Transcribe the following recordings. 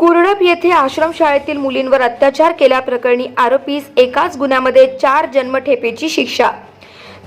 कुरडप येथे आश्रमशाळेतील मुलींवर अत्याचार केल्याप्रकरणी आरोपीस एकाच गुन्ह्यामध्ये चार जन्मठेपेची शिक्षा.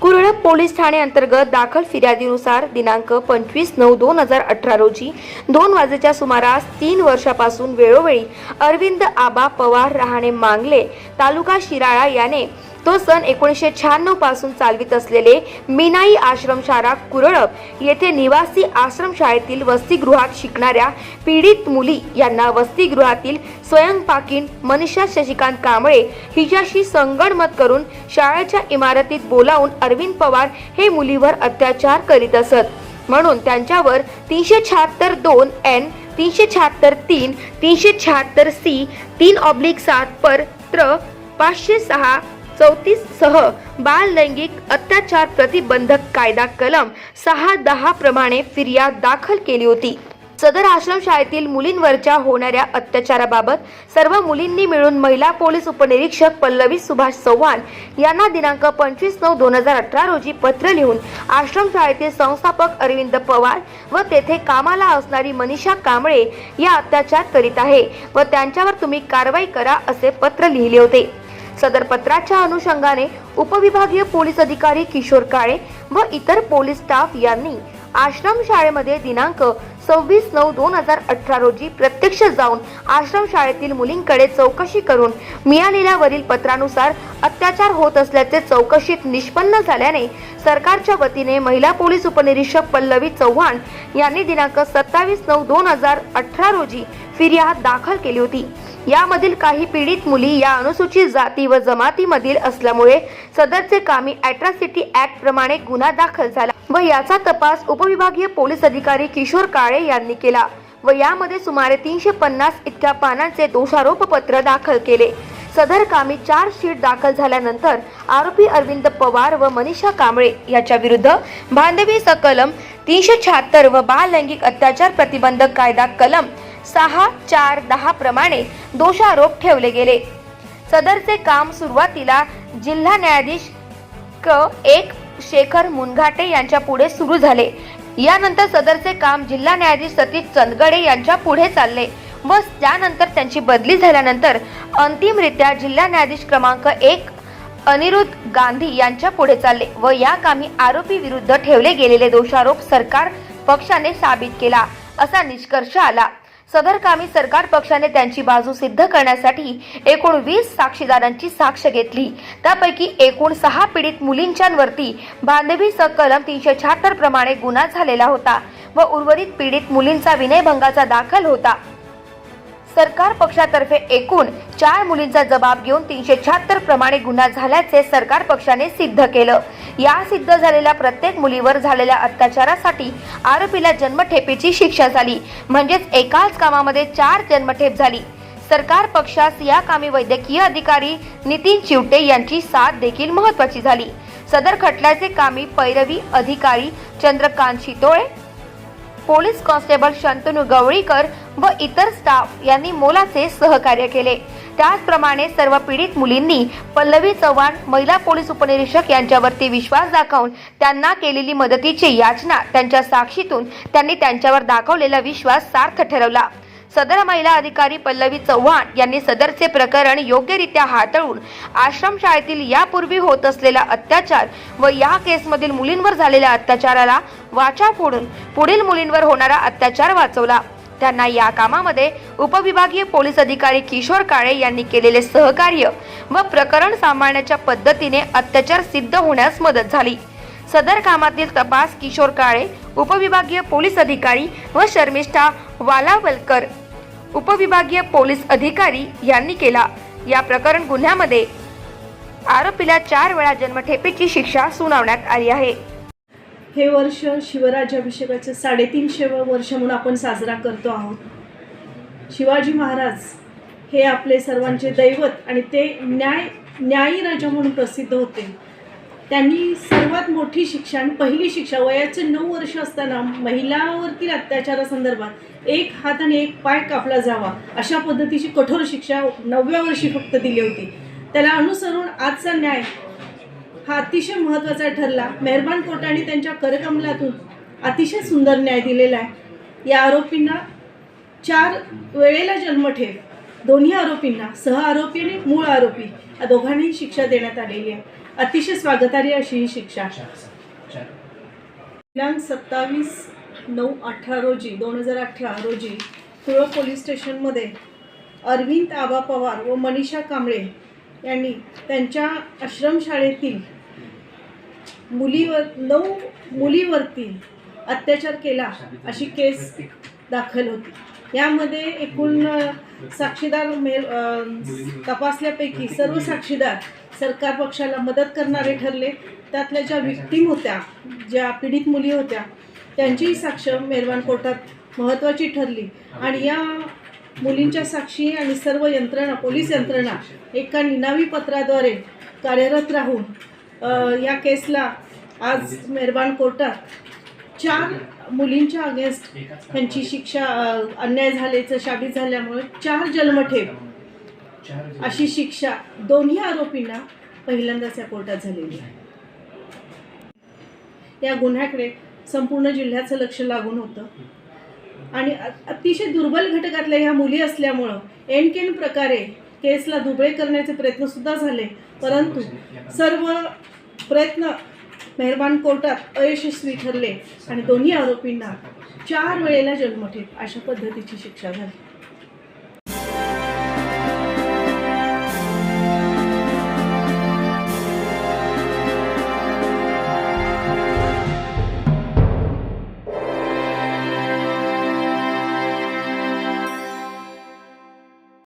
कुरळप पोलीस ठाणे अंतर्गत दाखल फिर्यादीनुसार दिनांक पंचवीस नऊ दोन हजार अठरा रोजी दोन वाजेच्या सुमारास तीन वर्षापासून वेळोवेळी अरविंद आबा पवार राहणे मांगले तालुका शिराळा याने तो सन एकोणीसशे शहाण्णवपासून चालवित असलेले मीनाई आश्रमशाळा कुरळप येथे निवासी आश्रमशाळेतील वसतिगृहात शिकणाऱ्या पीडित मुली यांना वसतिगृहातील स्वयंपाकीन मनीषा शशिकांत कांबळे हिच्याशी संगणमत करून शाळेच्या इमारतीत बोलावून अरविंद पवार हे मुलीवर अत्याचार करीत असत. म्हणून त्यांच्यावर तीनशे शहात्तर दोन एन तीनशे शहात्तर तीन तीनशे शहात्तर सी तीन ऑब्लिक सात पर त्र पाचशे सहा चौतीस सह बाल लैंगिक अत्याचार प्रतिबंधक कायदा कलम सहा दहा प्रमाणे फिर्याद दाखल केली होती. सदर आश्रमशाळेतील मुलींवरच्या होणाऱ्या अत्याचाराबाबत सर्व मुलींनी मिळून महिला पोलीस उपनिरीक्षक पल्लवी सुभाष चव्हाण यांना दिनांक पंचवीस नऊ दोन हजार अठरा रोजी पत्र लिहून आश्रमशाळेतील संस्थापक अरविंद पवार व तेथे कामाला असणारी मनीषा कांबळे या अत्याचार करीत आहे व त्यांच्यावर तुम्ही कारवाई करा असे पत्र लिहिले होते. सदर पत्राच्या अनुषंगाने उपविभागीय पोलीस अधिकारी किशोर काळे व इतर पोलीस स्टाफ यांनी आश्रम शाळेमध्ये दिनांक सव्वीस नऊ दोन हजार अठरा रोजी प्रत्यक्ष जाऊन आश्रम शाळेतील मुलींकडे चौकशी करून मिळालेल्या वरील पत्रानुसार अत्याचार होत असल्याचे चौकशीत निष्पन्न झाल्याने सरकारच्या वतीने महिला पोलीस उपनिरीक्षक पल्लवी चव्हाण यांनी दिनांक सत्तावीस नऊ दोन हजार अठरा रोजी फिर्याद दाखल केली होती. यामधील काही पीडित मुली या अनुसूचित जाती व जमातीमधील असल्यामुळे सदरचे कामी अॅट्रॉसिटी ऍक्ट प्रमाणे गुन्हा दाखल झाला व याचा तपास उपविभागीय पोलीस अधिकारी किशोर काळे यांनी केला व यामध्ये सुमारे तीनशे पन्नास इतक्या पानांचे दोषारोप पत्र दाखल केले. सदर कामी चार शीट दाखल झाल्यानंतर आरोपी अरविंद पवार व मनीषा कांबळे याच्या विरुद्ध बांधवी सकलम तीनशे शहात्तर व बाल लैंगिक अत्याचार प्रतिबंधक कायदा कलम सहा चार दहा प्रमाणे दोषारोप ठेवले गेले. सदरचे काम सुरुवातीला जिल्हा न्यायाधीश क. एक. शेखर मुनघाटे यांच्या पुढे सुरू झाले. यानंतर सदरचे काम जिल्हा न्यायाधीश सतीश चंदगडे यांच्या पुढे चालले व त्यानंतर त्यांची बदली झाल्यानंतर अंतिमरित्या जिल्हा न्यायाधीश क्रमांक एक अनिरुद्ध गांधी यांच्या पुढे चालले व या कामी आरोपी विरुद्ध ठेवले गेलेले दोषारोप सरकार पक्षाने साबित केला असा निष्कर्ष आला. सदर कामी सरकार पक्षाने त्यांची बाजू सिद्ध करण्यासाठी एकूण वीस साक्षीदारांची साक्ष घेतली. त्यापैकी एकूण सहा पीडित मुलींच्यावरती बांधवी कलम तीनशे शहात्तर प्रमाणे गुन्हा झालेला होता व उर्वरित पीडित मुलींचा विनयभंगाचा दाखल होता. सरकार पक्षातर्फे एकूण चार मुलींचा जबाब घेऊन तीनशे शहात्तर प्रमाणे गुन्हा झाल्याचे सरकार पक्षाने सिद्ध केलं. या सिद्ध झालेल्या प्रत्येक मुलीवर झालेल्या अत्याचारासाठी आरोपीला जन्मठेपेची शिक्षा झाली. म्हणजेच एकाच कामामध्ये चार जन्मठेप झाली. सरकार पक्षास या कामी वैद्यकीय अधिकारी नितीन चिवटे यांची साथ देखील महत्वाची झाली. सदर खटल्याचे कामी पैरवी अधिकारी चंद्रकांत शितोळे पोलीस कॉन्स्टेबल शंतनू गवळीकर व इतर स्टाफ यांनी मोलाचे सहकार्य केले. त्याचप्रमाणे सर्व पीडित मुलींनी पल्लवी चव्हाण महिला पोलीस उपनिरीक्षक यांच्यावरती विश्वास दाखवून त्यांना केलेली मदतीची याचना त्यांच्या साक्षीतून त्यांनी त्यांच्यावर दाखवलेला विश्वास सार्थ ठरवला. सदर महिला अधिकारी पल्लवी चव्हाण यांनी सदरचे प्रकरण योग्यरित्या हाताळून आश्रमशाळेतील यापूर्वी होत असलेला अत्याचार व या केसमधील मुलींवर झालेल्या अत्याचाराला वाचा फोडून पुढील मुलींवर होणारा अत्याचार वाचवला. त्यांना या कामामध्ये उपविभागीय पोलीस अधिकारी किशोर काळे यांनी केलेले सहकार्य व प्रकरण सांभाळण्याच्या पद्धतीने अत्याचार सिद्ध होण्यास मदत झाली. सदर कामातील तपास किशोर काळे उपविभागीय पोलीस अधिकारी व शर्मिष्ठा वालावलकर उपविभागीय पोलीस अधिकारी यांनी केला. या प्रकरण गुन्ह्यामध्ये आरोपीला चार वेळा जन्मठेपेची शिक्षा सुनावण्यात आली आहे. हे वर्ष शिवराज्याभिषेकाचं साडेतीनशेवं वर्ष म्हणून आपण साजरा करतो आहोत. शिवाजी महाराज हे आपले सर्वांचे दैवत आणि ते न्याय न्यायी राजा म्हणून प्रसिद्ध होते. त्यांनी सर्वात मोठी शिक्षा आणि पहिली शिक्षा वयाचे नऊ वर्ष असताना महिलावरतील अत्याचारासंदर्भात एक हात आणि एक पाय कापला जावा अशा पद्धतीची कठोर शिक्षा नवव्या वर्षी फक्त दिली होती. त्याला अनुसरून आजचा न्याय हा अतिशय महत्त्वाचा ठरला. मेहरबान कोर्टाने त्यांच्या करकमलातून अतिशय सुंदर न्याय दिलेला आहे. या आरोपींना चार वेळेला जन्मठेप दोन्ही आरोपींना सह आरोपी आणि मूळ आरोपी या दोघांनाही शिक्षा देण्यात आलेली आहे. अतिशय स्वागतार्ह अशी ही शिक्षा. दिनांक सत्तावीस नऊ अठरा रोजी दोन हजार अठरा रोजी तुळक पोलीस स्टेशनमध्ये अरविंद आबा पवार व मनीषा कांबळे यांनी त्यांच्या आश्रमशाळेतील मुलीवर नऊ मुलीवरती अत्याचार केला अशी केस दाखल होती. यामध्ये एकूण साक्षीदार मेल तपासल्यापैकी सर्व साक्षीदार सरकार पक्षाला मदत करणारे ठरले. त्यातल्या ज्या विक्टीम होत्या ज्या पीडित मुली होत्या त्यांचीही साक्ष मेलवान कोर्टात महत्त्वाची ठरली. आणि या मुलींच्या साक्षी आणि सर्व यंत्रणा पोलीस यंत्रणा एका निनावी पत्राद्वारे कार्यरत राहून या केसला आज मेहरबान कोर्टात चार मुलींच्या अगेन्स्ट त्यांची शिक्षा अन्याय झाल्याचं शाबित झाल्यामुळे चार जन्मठेप अशी शिक्षा दोन्ही आरोपींना पहिल्यांदाच या कोर्टात झालेली आहे. या गुन्ह्याकडे संपूर्ण जिल्ह्याचं लक्ष लागून होतं. आणि अतिशय दुर्बल घटकातल्या ह्या मुली असल्यामुळं एनकेन प्रकारे केसला दुबळे करण्याचे प्रयत्नसुद्धा झाले. परंतु सर्व प्रयत्न मेहरबान कोर्टात अयशस्वी ठरले आणि दोन्ही आरोपींना चार वेळेला जन्मठेप अशा पद्धतीची शिक्षा झाली.